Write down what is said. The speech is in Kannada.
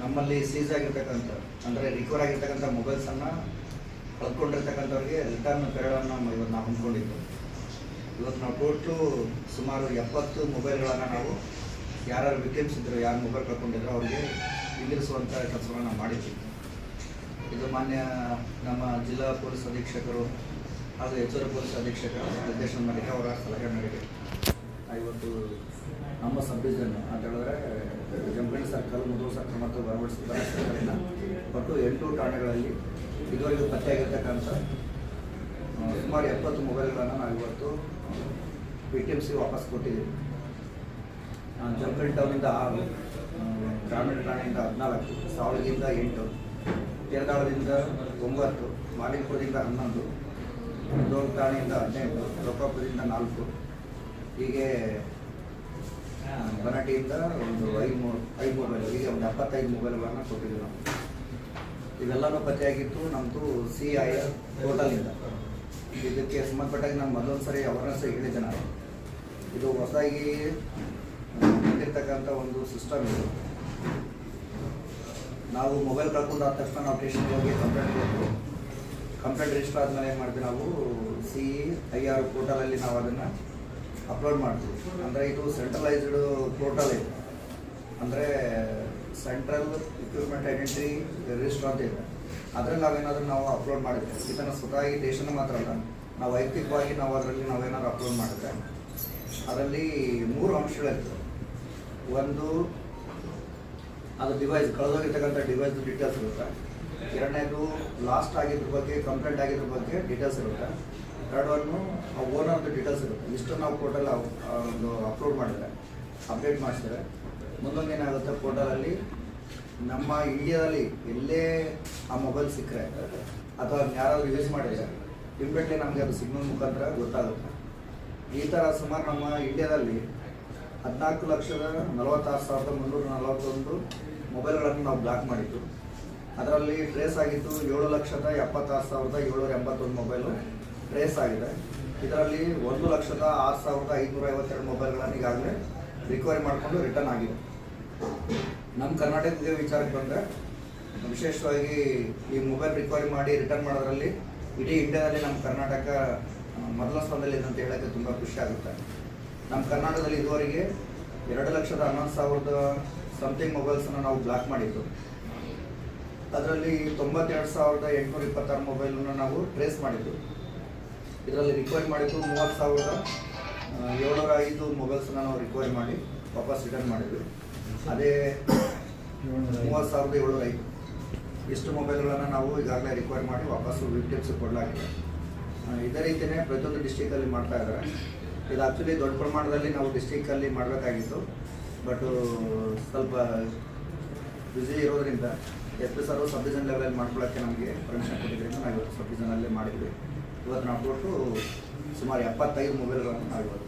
ನಮ್ಮಲ್ಲಿ ಸೀಸ್ ಆಗಿರ್ತಕ್ಕಂಥ, ಅಂದರೆ ರಿಕವರ್ ಆಗಿರ್ತಕ್ಕಂಥ ಮೊಬೈಲ್ಸನ್ನು ಕಳ್ಕೊಂಡಿರ್ತಕ್ಕಂಥವ್ರಿಗೆ ರಿಟರ್ನ್ ಪೆರಡನ್ನು ಇವತ್ತು ನಾವು ಹೊಂದ್ಕೊಂಡಿದ್ದು. ಇವತ್ತು ನಾವು ಟೋಟ್ಲು ಸುಮಾರು ಎಪ್ಪತ್ತು ಮೊಬೈಲ್ಗಳನ್ನು ನಾವು ಯಾರ್ಯಾರು ವಿಕ್ಟಿಮ್ಸ್ ಇದ್ದರು ಯಾರು ಮೊಬೈಲ್ ಕಳ್ಕೊಂಡಿದ್ರು ಅವ್ರಿಗೆ ಹಿಂದಿರಿಸುವಂಥ ಕೆಲಸವನ್ನು ನಾವು ಮಾಡಿದ್ವಿ. ಇದು ಮಾನ್ಯ ನಮ್ಮ ಜಿಲ್ಲಾ ಪೊಲೀಸ್ ಅಧೀಕ್ಷಕರು ಹಾಗೂ ಹೆಚ್ಚುವರಿ ಪೊಲೀಸ್ ಅಧೀಕ್ಷಕರ ನಿರ್ದೇಶನ ಮೇರೆಗೆ ಅವರ ಸಲಹೆ ಮೇರೆಗೆ ಇವತ್ತು ನಮ್ಮ ಸಬ್ ಡಿವಿಷನ್ ಅಂತ ಹೇಳಿದ್ರೆ ಜಂಪಣಿ ಸರ್ಕಲ್ ಮುದೂರು ಸರ್ಕಲ್ ಮತ್ತು ಬರವಡ್ ಸರ್ಕಲ್ನ ಒಟ್ಟು ಎಂಟು ಠಾಣೆಗಳಲ್ಲಿ ಇದುವರೆಗೂ ಪತ್ತೆಯಾಗಿರ್ತಕ್ಕಂಥ ಸುಮಾರು ಎಪ್ಪತ್ತು ಮೊಬೈಲ್ಗಳನ್ನು ನಾವು ಇವತ್ತು ಪಿ ಟಿ ಎಂ ಸಿ ವಾಪಸ್ ಕೊಟ್ಟಿದ್ದೀವಿ. ಜಂಪಣಿ ಟೌನಿಂದ ಆರು ಗ್ರಾಮೀಣ ಠಾಣೆಯಿಂದ ಹದಿನಾಲ್ಕು ಸಾವಿರದಿಂದ ಎಂಟು ಕೇರಳದಿಂದ ಒಂಬತ್ತು ಮಾಲಿಕಪುರದಿಂದ ಹನ್ನೊಂದು ದೊಡ್ಡ ಠಾಣೆಯಿಂದ ಹದಿನೆಂಟು ಲೋಕಾಪುರದಿಂದ ನಾಲ್ಕು, ಹೀಗೆ ಬನಾಟಿಯಿಂದ ಒಂದು ಐದು ಮೂರು ಐದು ಮೊಬೈಲ್ ಹೀಗೆ ಒಂದು ಎಪ್ಪತ್ತೈದು ಮೊಬೈಲ್ಗಳನ್ನು ಕೊಟ್ಟಿದ್ವಿ ನಾವು. ಇವೆಲ್ಲನೂ ಪತ್ತೆಯಾಗಿತ್ತು ನಮ್ಮದು ಸಿ ಐ ಟೋಟಲಿಂದ ಇದಕ್ಕೆ ಸಂಬಂಧಪಟ್ಟಾಗಿ ನಾನು ಮೊದಲೊಂದು ಸರಿ ಅವೇರ್ನೆಸ್ ಹೇಳಿದ್ದೆ ನಾನು. ಇದು ಹೊಸದಾಗಿ ಬಂದಿರ್ತಕ್ಕಂಥ ಒಂದು ಸಿಸ್ಟಮ್ ಇದು. ನಾವು ಮೊಬೈಲ್ ಕಳ್ಕೊಂಡು ಆದ ತಕ್ಷಣ ನಾವು ಟೇಷನ್ ಹೋಗಿ ಕಂಪ್ಲೇಂಟ್ ಕೊಟ್ಟು ಕಂಪ್ಲೇಂಟ್ ರಿಜಿಸ್ಟರ್ ಆದಮೇಲೆ ಏನು ಮಾಡ್ತೀವಿ ನಾವು ಸಿ ಐ ಆರ್ ಪೋರ್ಟಲಲ್ಲಿ ನಾವು ಅದನ್ನು ಅಪ್ಲೋಡ್ ಮಾಡ್ತೀವಿ ಅಂದರೆ ಇದು ಸೆಂಟ್ರಲೈಸ್ಡ್ ಪೋರ್ಟಲ್ ಇದೆ. ಅಂದರೆ ಸೆಂಟ್ರಲ್ ಇಕ್ವಿಪ್ಮೆಂಟ್ ಐಡೆಂಟಿ ರಿಜಿಸ್ಟರ್ ಅಂತ ಇದೆ. ಅದರಲ್ಲಿ ನಾವೇನಾದರೂ ನಾವು ಅಪ್ಲೋಡ್ ಮಾಡಿದ್ರೆ, ಇದನ್ನು ಸ್ವತಃ ಈ ದೇಶನ ಮಾತ್ರ ಅಲ್ಲ, ನಾವು ವೈಯಕ್ತಿಕವಾಗಿ ನಾವು ಅದರಲ್ಲಿ ನಾವೇನಾದ್ರು ಅಪ್ಲೋಡ್ ಮಾಡಿದ್ರೆ, ಅದರಲ್ಲಿ ಮೂರು ಅಂಶಗಳಿರ್ತವೆ ಒಂದು, ಅದು ಡಿವೈಸ್ ಕಳೆದೋಗಿರ್ತಕ್ಕಂಥ ಡಿವೈಸ್ ಡೀಟೇಲ್ಸ್ ಇರುತ್ತೆ. ಎರಡನೇದು ಲಾಸ್ಟ್ ಆಗಿದ್ರ ಬಗ್ಗೆ ಕಂಪ್ಲೇಂಟ್ ಆಗಿದ್ರ ಬಗ್ಗೆ ಡೀಟೇಲ್ಸ್ ಇರುತ್ತೆ. ಥರ್ಡ್ ಒನ್ನು ಆ ಓನರ್ದು ಡೀಟೇಲ್ಸ್ ಇರುತ್ತೆ. ಇಷ್ಟು ನಾವು ಪೋರ್ಟಲ್ ಒಂದು ಅಪ್ಲೋಡ್ ಮಾಡಿದ್ರೆ ಅಪ್ಡೇಟ್ ಮಾಡಿಸಿದ್ರೆ ಮುಂದೊಂದು ಏನಾಗುತ್ತೆ? ಪೋರ್ಟಲಲ್ಲಿ ನಮ್ಮ ಇಂಡಿಯಾದಲ್ಲಿ ಎಲ್ಲೇ ಆ ಮೊಬೈಲ್ ಸಿಕ್ಕರೆ ಅಥವಾ ಯಾರಾದರೂ ಯೂಸ್ ಮಾಡಿದ್ರೆ ಇಮ್ಮಿಡಿಯೇಟ್ಲಿ ನಮಗೆ ಅದು ಸಿಗ್ನಲ್ ಮುಖಾಂತರ ಗೊತ್ತಾಗುತ್ತೆ. ಈ ಥರ ಸುಮಾರು ನಮ್ಮ ಇಂಡಿಯಾದಲ್ಲಿ ಹದಿನಾಲ್ಕು ಲಕ್ಷದ ನಲವತ್ತಾರು ಸಾವಿರದ ಮುನ್ನೂರ ನಲವತ್ತೊಂದು ಮೊಬೈಲ್ಗಳನ್ನು ನಾವು ಬ್ಲಾಕ್ ಮಾಡಿದ್ದು. ಅದರಲ್ಲಿ ಟ್ರೇಸ್ ಆಗಿದ್ದು ಏಳು ಲಕ್ಷದ ಎಪ್ಪತ್ತಾರು ಸಾವಿರದ ಏಳ್ನೂರ ಎಂಬತ್ತೊಂದು ಮೊಬೈಲು ಟ್ರೇಸ್ ಆಗಿದೆ. ಇದರಲ್ಲಿ ಒಂದು ಲಕ್ಷದ ಆರು ಸಾವಿರದ ಐದುನೂರ ಐವತ್ತೆರಡು ಮೊಬೈಲ್ಗಳನ್ನು ಈಗಾಗಲೇ ರಿಕವರಿ ಮಾಡಿಕೊಂಡು ರಿಟರ್ನ್ ಆಗಿದೆ. ನಮ್ಮ ಕರ್ನಾಟಕದ ವಿಚಾರಕ್ಕೆ ಬಂದರೆ, ವಿಶೇಷವಾಗಿ ಈ ಮೊಬೈಲ್ ರಿಕವರಿ ಮಾಡಿ ರಿಟರ್ನ್ ಮಾಡೋದ್ರಲ್ಲಿ ಇಡೀ ಇಂಡಿಯಾದಲ್ಲಿ ನಮ್ಮ ಕರ್ನಾಟಕ ಮೊದಲ ಸ್ಥಾನದಲ್ಲಿದೆ ಅಂತ ಹೇಳೋಕ್ಕೆ ತುಂಬ ಖುಷಿ ಆಗುತ್ತೆ. ನಮ್ಮ ಕರ್ನಾಟಕದಲ್ಲಿ ಇದುವರೆಗೆ ಎರಡು ಲಕ್ಷದ ಹನ್ನೊಂದು ಸಾವಿರದ ಸಮಥಿಂಗ್ ಮೊಬೈಲ್ಸನ್ನು ನಾವು ಬ್ಲಾಕ್ ಮಾಡಿದ್ದು. ಅದರಲ್ಲಿ ತೊಂಬತ್ತೆರಡು ಸಾವಿರದ ಎಂಟುನೂರ ಇಪ್ಪತ್ತಾರು ಮೊಬೈಲನ್ನು ನಾವು ಟ್ರೇಸ್ ಮಾಡಿದ್ದು. ಇದರಲ್ಲಿ ರಿಕ್ವೈರ್ ಮಾಡಿದ್ದು ಮೂವತ್ತು ಸಾವಿರದ ಏಳ್ನೂರ ಐದು ಮೊಬೈಲ್ಸ್ನ ನಾವು ರಿಕ್ವೈರ್ ಮಾಡಿ, ವಾಪಸ್ ರಿಟರ್ನ್ ಮಾಡಿದ್ವಿ. ಅದೇ ಮೂವತ್ತು ಸಾವಿರದ ಏಳ್ನೂರ ಐದು. ಇಷ್ಟು ಮೊಬೈಲ್ಗಳನ್ನು ನಾವು ಈಗಾಗಲೇ ರಿಕ್ವೈರ್ ಮಾಡಿ ವಾಪಸ್ಸು ವಿಕ್ಟಿಮ್ಸ್ ಕೊಡಲಾಗಿದೆ. ಇದೇ ರೀತಿಯೇ ಪ್ರತಿಯೊಂದು ಡಿಸ್ಟಿಕಲ್ಲಿ ಮಾಡ್ತಾ ಇದ್ದಾರೆ ಇದು ಆ್ಯಕ್ಚುಲಿ ದೊಡ್ಡ ಪ್ರಮಾಣದಲ್ಲಿ ನಾವು ಡಿಸ್ಟಿಕಲ್ಲಿ ಮಾಡಬೇಕಾಗಿತ್ತು. ಬಟ್ ಸ್ವಲ್ಪ ಬ್ಯುಸಿ ಇರೋದ್ರಿಂದ S P sir sub division ಲೆವೆಲಲ್ಲಿ ಮಾಡ್ಕೊಳ್ಳೋಕ್ಕೆ ನಮಗೆ ಪರ್ಮಿಷನ್ ಕೊಟ್ಟಿದ್ದರಿಂದ ನಾವು ಇವತ್ತು ಸಬ್ ಡಿವಿಷನಲ್ಲೇ ಮಾಡಿದ್ವಿ. ಇವತ್ತು ನಾವು ಕೊಟ್ಟು ಸುಮಾರು ಎಪ್ಪತ್ತೈದು ಮೊಬೈಲ್ಗಳನ್ನು ನಾವು ಇವತ್ತು.